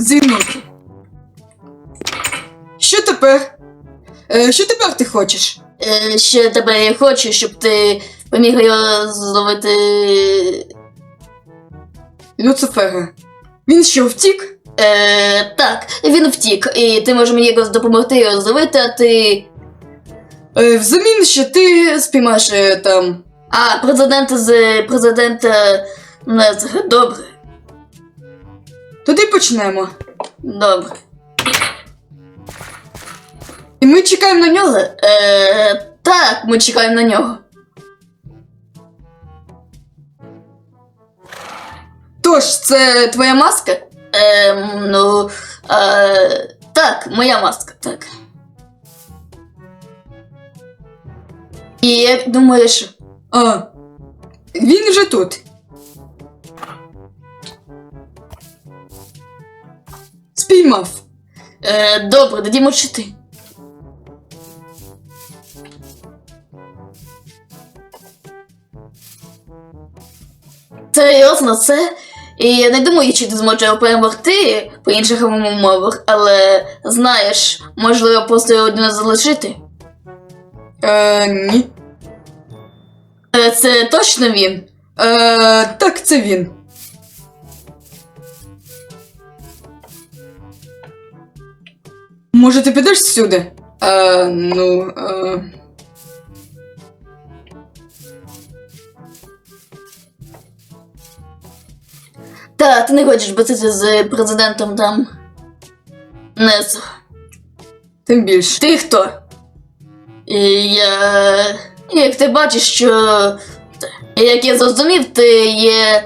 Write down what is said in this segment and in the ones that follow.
Дзвінок. Що тепер? Е, що тепер ти хочеш? Е, ще тебе я хочу, щоб ти поміг його зловити. Люцифера. Він що, втік? Е, так, він втік, і ти можеш мені якось допомогти його зловити, а ти. Е, взамін, що ти спіймаєш е, там. А, президента з президента. Не, це добре. Тоді почнемо. Добре. І ми чекаємо на нього. Е, так, ми чекаємо на нього. Тож, це твоя маска? Е, ну. Е, так, моя маска, так. І як думаєш, А. Він вже тут. Спіймав. е, добре, тоді мовчити. Серйозно, це. І я не думаю, чи ти зможеш його перемогти по інших умовах, але знаєш, можливо, просто його один залишити. Е, ні. Е, Це точно він. Е, так, це він. Може, ти підеш сюди? Е, ну. Е... Та, ти не хочеш битися з президентом там. Нес. Тим більше. Ти хто? І я. Як ти бачиш, що. Як я зрозумів, ти є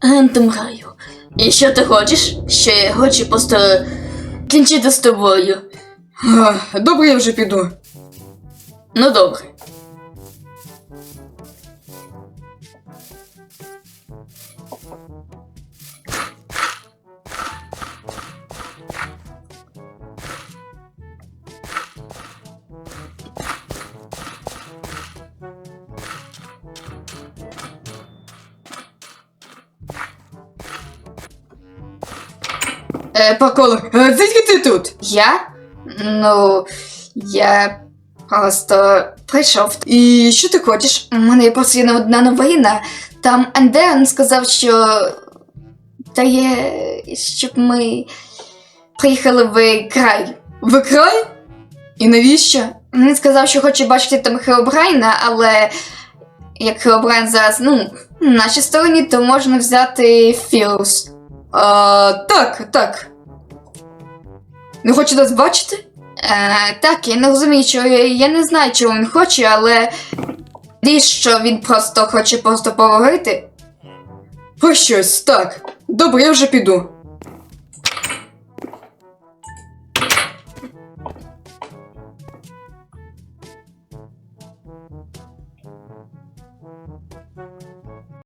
агентом раю. І що ти хочеш? Що я хочу просто кінчити з тобою. Добре, я вже піду. Ну добре. Е, Паколо, е, звідки ти тут? Я? Ну, я просто прийшов. І що ти хочеш? У мене просто є одна новина. Там Андеан сказав, що дає, щоб ми приїхали в край. В край? І навіщо? Він сказав, що хоче бачити там Хеобрайна, але як Хеобрайн зараз, ну, на нашій стороні, то можна взяти Фірус. А, так, так. Не хоче нас бачити? Е, так, я не розумію, що я не знаю, чого він хоче, але що він просто хоче просто поговорити. Про щось, так. Добре, я вже піду.